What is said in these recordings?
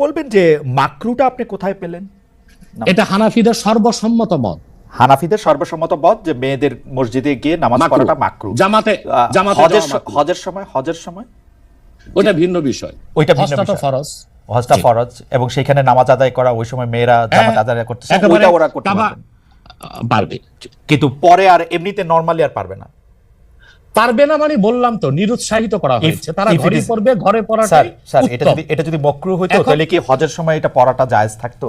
বলবেন যে মাকরুটা আপনি কোথায় পেলেন? এটা হানাফিদের সর্বসম্মত মত। হানাফিদের সর্বসম্মত মত যে মেয়েদের মসজিদে গিয়ে নামাজ পড়াটা মাকরু। জামাতে জামাতে হজের সময় হজের সময়? ওটা ভিন্ন বিষয়। ওইটা ভিন্ন বিষয়। ফরজ। হজটা ফরজ এবং সেখানে নামাজ আদায় করা ওই সময় মেয়েরা জামাত হ্যাঁ, আদায় করতেছে একেবারে ওইটা ওরা করতে পারবে কিন্তু পরে আর এমনিতে নরমালি আর পারবে না। পারবে না মানে বললাম তো নিরুৎসাহিত করা হয়েছে। তারা ঘরে পড়বে ঘরে পড়াটাই স্যার এটা যদি এটা যদি মকরু হইতো তাহলে কি হজের সময় এটা পড়াটা জায়েজ থাকতো?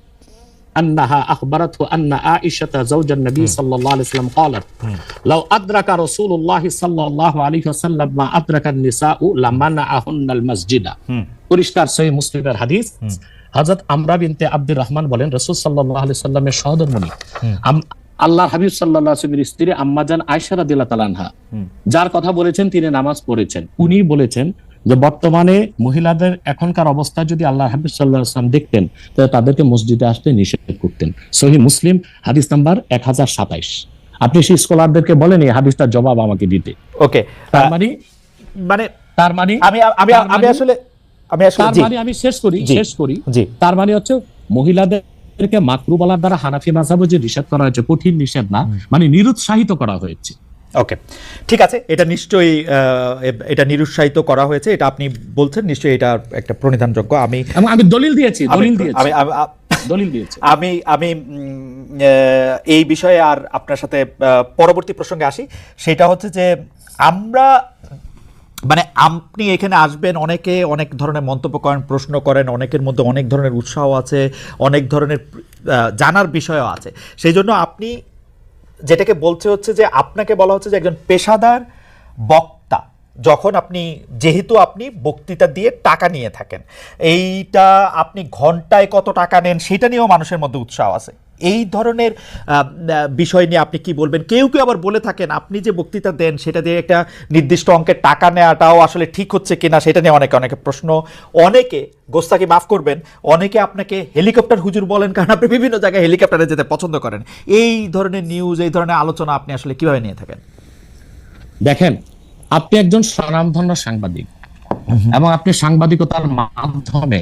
أنها أخبرته أن عائشة زوج النبي صلى الله عليه وسلم قالت لو أدرك رسول الله صلى الله عليه وسلم ما أدرك النساء لمنعهن المسجد পরিষ্কার সহি মুসলিমের হাদিস হযরত আমরা বিনতে আব্দুর রহমান বলেন রাসূল সাল্লাল্লাহু আলাইহি সাল্লামের সহধর্মণী আম- আল্লাহর হাবিব সাল্লাল্লাহু আলাইহি ওয়াসাল্লামের স্ত্রী আম্মাজান আয়েশা রাদিয়াল্লাহু তাআলা আনহা যার কথা বলেছেন তিনি নামাজ পড়েছেন উনি বলেছেন যে বর্তমানে মহিলাদের এখনকার অবস্থা যদি আল্লাহ হাবিব সাল্লাহ আসলাম দেখতেন তাহলে তাদেরকে মসজিদে আসতে নিষেধ করতেন। সহি মুসলিম হাদিস নাম্বার এক হাজার সাতাইশ। আপনি সেই স্কলারদেরকে বলেন এই হাদিসটার জবাব আমাকে দিতে। ওকে তার মানে? মানে তার মানে? আমি আমি আমি মানে- আসলে আমি আসলে তার মানে আমি শেষ করি শেষ করি। জি। তার মানে হচ্ছে মহিলাদেরকে মাকরু বলার দ্বারা হানাফি মাঝাবো যে নিষেধ করা হয়েছে কঠিন নিষেধ না মানে নিরুৎসাহিত করা হয়েছে। ওকে ঠিক আছে এটা নিশ্চয়ই এটা নিরুৎসাহিত করা হয়েছে এটা আপনি বলছেন নিশ্চয়ই এটা একটা প্রণিধানযোগ্য। আমি আমি দলিল দিয়েছি দলিল দিয়েছি। আমি আমি- দলিল দিয়েছি। আমি আমি এই বিষয়ে আর আপনার সাথে পরবর্তী প্রসঙ্গে আসি। সেটা হচ্ছে যে আমরা মানে আপনি এখানে আসবেন অনেকে অনেক ধরনের মন্তব্য করেন প্রশ্ন করেন অনেকের মধ্যে অনেক ধরনের উৎসাহ আছে অনেক ধরনের জানার বিষয়ও আছে। সেই জন্য আপনি যেটাকে বলছে হচ্ছে যে আপনাকে বলা হচ্ছে যে একজন পেশাদার বক্তা, যখন আপনি, যেহেতু আপনি বক্তৃতা দিয়ে টাকা নিয়ে থাকেন, এইটা আপনি ঘন্টায় কত টাকা নেন, সেটা নিয়েও মানুষের মধ্যে উৎসাহ আছে। এই ধরনের বিষয় নিয়ে আপনি কি বলবেন? কেউ কেউ আবার বলে থাকেন আপনি যে বক্তৃতা দেন সেটা দিয়ে একটা নির্দিষ্ট অঙ্কের টাকা নেওয়াটাও আসলে ঠিক হচ্ছে কিনা সেটা নিয়ে অনেকে অনেকে প্রশ্ন অনেকে গোস্তাকে মাফ করবেন অনেকে আপনাকে হেলিকপ্টার হুজুর বলেন কারণ আপনি বিভিন্ন জায়গায় হেলিকপ্টারে যেতে পছন্দ করেন। এই ধরনের নিউজ এই ধরনের আলোচনা আপনি আসলে কীভাবে নিয়ে থাকেন? দেখেন আপনি একজন স্বনামধন্য সাংবাদিক এবং আপনি সাংবাদিকতার মাধ্যমে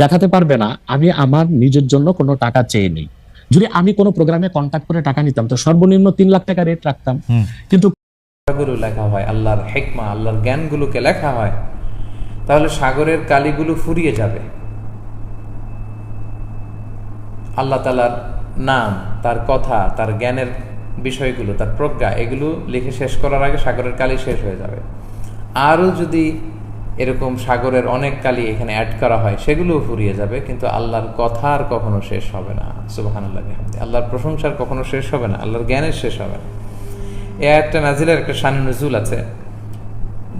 দেখাতে পারবে না আমি আমার নিজের জন্য কোনো টাকা চেয়ে নেই। যদি আমি কোনো প্রোগ্রামে কন্ট্যাক্ট করে টাকা নিতাম তো সর্বনিম্ন তিন লাখ টাকা রেট রাখতাম। কিন্তু গুলো লেখা হয় আল্লাহর হেকমা আল্লাহর জ্ঞানগুলোকে লেখা হয় তাহলে সাগরের কালিগুলো ফুরিয়ে যাবে। আল্লাহ তালার নাম তার কথা তার জ্ঞানের বিষয়গুলো তার প্রজ্ঞা এগুলো লিখে শেষ করার আগে সাগরের কালি শেষ হয়ে যাবে। আরও যদি এরকম সাগরের অনেক কালি এখানে অ্যাড করা হয়, সেগুলোও ফুরিয়ে যাবে, কিন্তু আল্লাহর কথা আর কখনো শেষ হবে না। সুবাহান আল্লাহ আল্লাহর প্রশংসার কখনো শেষ হবে না, আল্লাহর জ্ঞানের শেষ হবে না। এ একটা নাজিলের একটা শান নজুল আছে।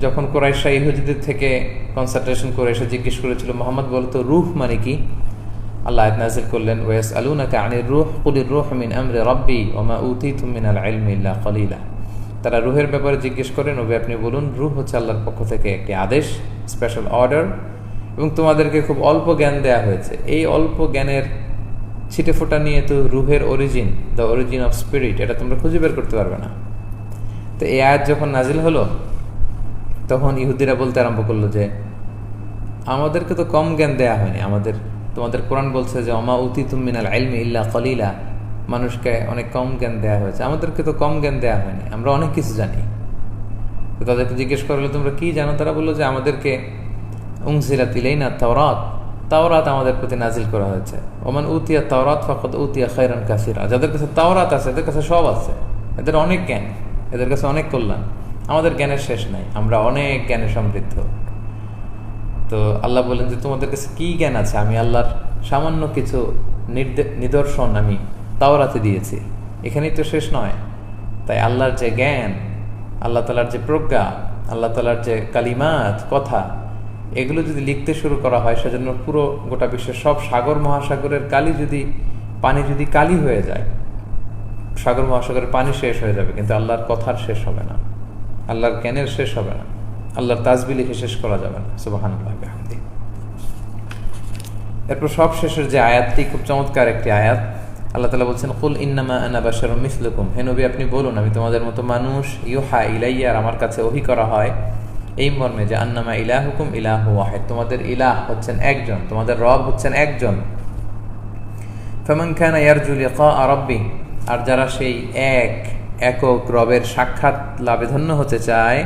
যখন কোরাইশা ইহুদিদের থেকে কনসালটেশন করে এসে জিজ্ঞেস করেছিল, মোহাম্মদ বলতো রুহ মানে কি? আল্লাহ নাজিল করলেন ওয়াস আলুনাকা আনির রুহ, কুলির রুহ মিন আমরে রব্বি ওমা উতিতুম মিন আল ইলমি ইল্লা কলিলা। তারা রুহের ব্যাপারে জিজ্ঞেস করেন নবী, আপনি বলুন, রুহ হচ্ছে আল্লাহর পক্ষ থেকে একটি আদেশ স্পেশাল অর্ডার এবং তোমাদেরকে খুব অল্প জ্ঞান দেয়া হয়েছে। এই অল্প জ্ঞানের ছিটে ফোটা নিয়ে তো রুহের origin the origin of spirit এটা তোমরা খুঁজে বের করতে পারবে না। তো এই আয়াত যখন নাজিল হলো, তখন ইহুদিরা বলতে আরম্ভ করল যে, আমাদেরকে তো কম জ্ঞান দেয়া হয়নি। আমাদের, তোমাদের কোরআন বলছে যে অমা উতি তুমিনাল আলমি ইল্লা কলিলা। মানুষকে অনেক কম জ্ঞান দেওয়া হয়েছে। আমাদেরকে তো কম জ্ঞান দেওয়া হয়নি। আমরা অনেক কিছু জানি। তো তাদেরকে জিজ্ঞেস করলে, তোমরা কি জানো? তারা বলল যে, আমাদেরকে উংসিরা তিলেই না তাওরাত। তাওরাত আমাদের প্রতি নাজিল করা হয়েছে। ওমান উতিয়া তাওরাত ফকত উতিয়া খৈরান কাসিরা। যাদের কাছে তাওরাত আছে, এদের কাছে সব আছে। এদের অনেক জ্ঞান, এদের কাছে অনেক কল্যাণ। আমাদের জ্ঞানের শেষ নাই। আমরা অনেক জ্ঞানে সমৃদ্ধ। তো আল্লাহ বলেন যে, তোমাদের কাছে কি জ্ঞান আছে? আমি আল্লাহর সামান্য কিছু নির্দে- নিদর্শন আমি তাওরাতে দিয়েছি। এখানেই তো শেষ নয়। তাই আল্লাহর যে জ্ঞান, আল্লাহ তালার যে প্রজ্ঞা, আল্লাহ তালার যে কালিমাত, কথা, এগুলো যদি লিখতে শুরু করা হয়, সেজন্য পুরো গোটা বিশ্বের সব সাগর মহাসাগরের কালি যদি, পানি যদি কালি হয়ে যায়, সাগর মহাসাগরের পানি শেষ হয়ে যাবে, কিন্তু আল্লাহর কথার শেষ হবে না। আল্লাহর জ্ঞানের শেষ হবে না। আল্লাহর তাজবি লিখে শেষ করা যাবে না। সুবাহান এরপর সব শেষের যে আয়াতটি, খুব চমৎকার একটি আয়াত। আল্লাহ তালা বলছেন, কুল ইন্নামা আনা বাসার মিসলুকুম। হে নবী, আপনি বলুন, আমি তোমাদের মতো মানুষ, ইউহা ইলাইয়ার আমার কাছে ওহি করা হয় এই মর্মে যে, আন্নামা ইলাহুকুম ইলাহু ওয়াহেদ। তোমাদের ইলাহ হচ্ছেন একজন, তোমাদের রব হচ্ছেন একজন। ফেমন খান ইয়ারজু লিকা রব্বি। আর যারা সেই এক, একক রবের সাক্ষাৎ লাভে ধন্য হতে চায়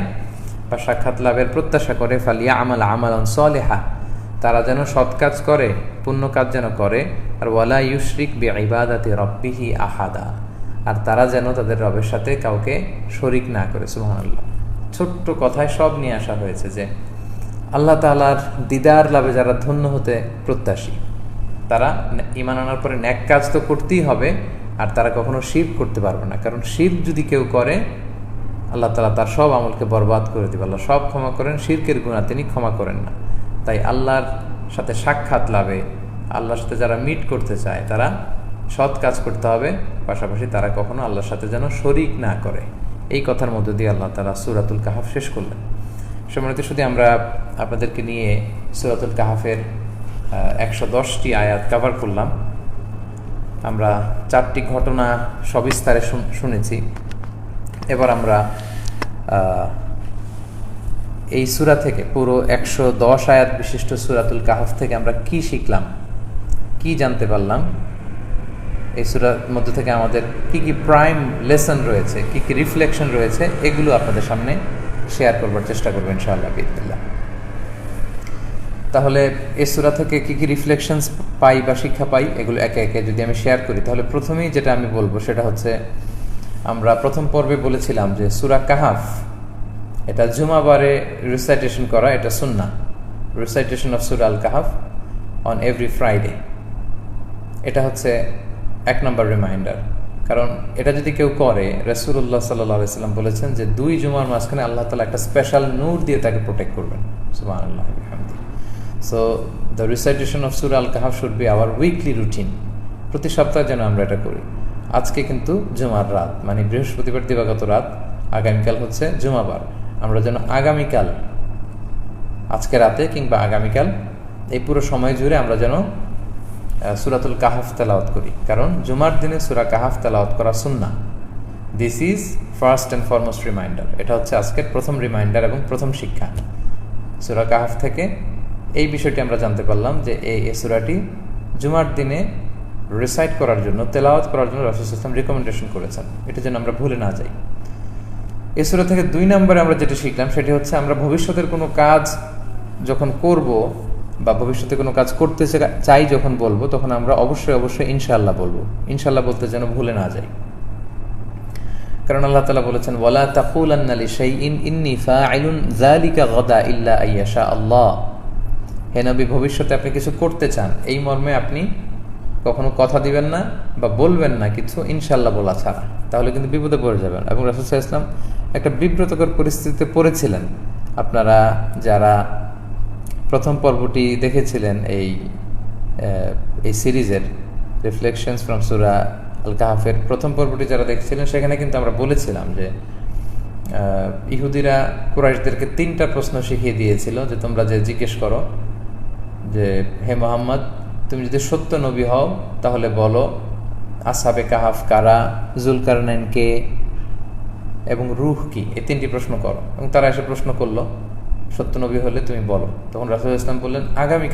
বা সাক্ষাৎ লাভের প্রত্যাশা করে ফালিয়া আমাল আমালন সলেহা। তারা যেন সৎ কাজ করে, পুণ্য কাজ যেন করে, আর ওয়ালা ইউশরিক বি ইবাদাতে রব্বিহি আহাদা। আর তারা যেন তাদের রবের সাথে কাউকে শরিক না করে, সুবহানাল্লাহ। ছোট্ট কথায় সব নিয়ে আসা হয়েছে যে, আল্লাহ তাআলার দিদার লাভে যারা ধন্য হতে প্রত্যাশী, তারা নে- ঈমান আনার পরে ন্যাক কাজ তো করতেই হবে, আর তারা কখনো শির করতে পারবে না। কারণ শির যদি কেউ করে, আল্লাহ তালা তার সব আমলকে বরবাদ করে দিবে। আল্লাহ সব ক্ষমা করেন, শিরকের গুণা তিনি ক্ষমা করেন না। তাই আল্লাহর সাথে সাক্ষাৎ লাভে, আল্লাহর সাথে যারা মিট করতে চায়, তারা সৎ কাজ করতে হবে। পাশাপাশি তারা কখনো আল্লাহর সাথে যেন শরিক না করে। এই কথার মধ্য দিয়ে আল্লাহ তারা সুরাতুল কাহাফ শেষ করলেন। সম্মানিত শুধু আমরা আপনাদেরকে নিয়ে সুরাতুল কাহাফের একশো দশটি আয়াত কভার করলাম। আমরা চারটি ঘটনা সবিস্তারে শুন- শুনেছি। এবার আমরা এই সুরা থেকে, পুরো একশো দশ আয়াত বিশিষ্ট সুরাতুল কাহফ থেকে আমরা কি শিখলাম? কি জানতে পারলাম? এই সূরার মধ্যে থেকে আমাদের কি কি প্রাইম লেসন রয়েছে, কি কি রিফ্লেকশন রয়েছে, এগুলো আপনাদের সামনে শেয়ার করবার চেষ্টা করব ইনশাআল্লাহ বিদিল্লাহ তাহলে এই সুরা থেকে কি কি রিফ্লেকশনস পাই বা শিক্ষা পাই, এগুলো একে একে যদি আমি শেয়ার করি, তাহলে প্রথমেই যেটা আমি বলব সেটা হচ্ছে, আমরা প্রথম পর্বে বলেছিলাম যে সুরা কাহাফ এটা জুমাবারে রিসাইটেশন করা, এটা Sunnah recitation of Surah Al Kahf on every Friday এটা হচ্ছে এক নম্বর রিমাইন্ডার কারণ এটা যদি কেউ করে রসুল্লাহ সাল্লাহ সাল্লাম বলেছেন যে দুই জুমার মাঝখানে আল্লাহ তালা একটা স্পেশাল নূর দিয়ে তাকে প্রোটেক্ট করবেন। সুবাহ আল্লাহ সো দ্য রিসাইটেশন অফ সুর আল কাহাফ should be our weekly routine প্রতি সপ্তাহে যেন আমরা এটা করি। আজকে কিন্তু জুমার রাত মানে বৃহস্পতিবার দিবাগত রাত, আগামীকাল হচ্ছে জুমাবার। আমরা যেন আগামীকাল, আজকে রাতে কিংবা আগামীকাল, এই পুরো সময় জুড়ে আমরা যেন সুরাতুল কাহাফ তেলাওয়াত করি। কারণ জুমার দিনে সুরা কাহাফ তেলাওয়াত করা সুন্না this is first and foremost reminder এটা হচ্ছে আজকের প্রথম রিমাইন্ডার এবং প্রথম শিক্ষা। সুরা কাহাফ থেকে এই বিষয়টি আমরা জানতে পারলাম যে এই সুরাটি জুমার দিনে রিসাইট করার জন্য, তেলাওয়াত করার জন্য রসুল ইসলাম রিকমেন্ডেশন করেছেন। এটা যেন আমরা ভুলে না যাই। এই সুরা থেকে দুই নম্বরে আমরা যেটা শিখলাম, সেটি হচ্ছে আমরা ভবিষ্যতের কোনো কাজ যখন করব বা ভবিষ্যতে কোনো কাজ করতে চাই যখন বলব, তখন আমরা অবশ্যই অবশ্যই ইনশাল্লাহ বলব। ইনশাল্লাহ বলতে যেন ভুলে না যাই। কারণ আল্লাহ তালা বলেছেন, ওয়ালা তাকুলান্না লিশাইইন, ইন্নী ফাইলুন যালিকা গাদা ইল্লা আইয়াশা আল্লাহ। হে নবী, ভবিষ্যতে আপনি কিছু করতে চান, এই মর্মে আপনি কখনো কথা দিবেন না বা বলবেন না কিছু ইনশাল্লাহ বলা ছাড়া। তাহলে কিন্তু বিপদে পড়ে যাবেন। এবং রাসুল ইসলাম একটা বিব্রতকর পরিস্থিতিতে পড়েছিলেন। আপনারা যারা প্রথম পর্বটি দেখেছিলেন এই এই সিরিজের রিফ্লেকশনস ফ্রম সুরা আল কাহাফের প্রথম পর্বটি যারা দেখছিলেন, সেখানে কিন্তু আমরা বলেছিলাম যে ইহুদিরা কুরাইশদেরকে তিনটা প্রশ্ন শিখিয়ে দিয়েছিল যে, তোমরা যে জিজ্ঞেস করো যে, হে মোহাম্মদ, তুমি যদি সত্য নবী হও, তাহলে বলো, আসাবে কাহাফ কারা, জুলকারনাইন কে এবং রুহ কি? এই তিনটি প্রশ্ন করো। এবং তারা এসে প্রশ্ন করল সত্যনবী হলে তুমি বলো। তখন রাসুল ইসলাম বললেন, আগামী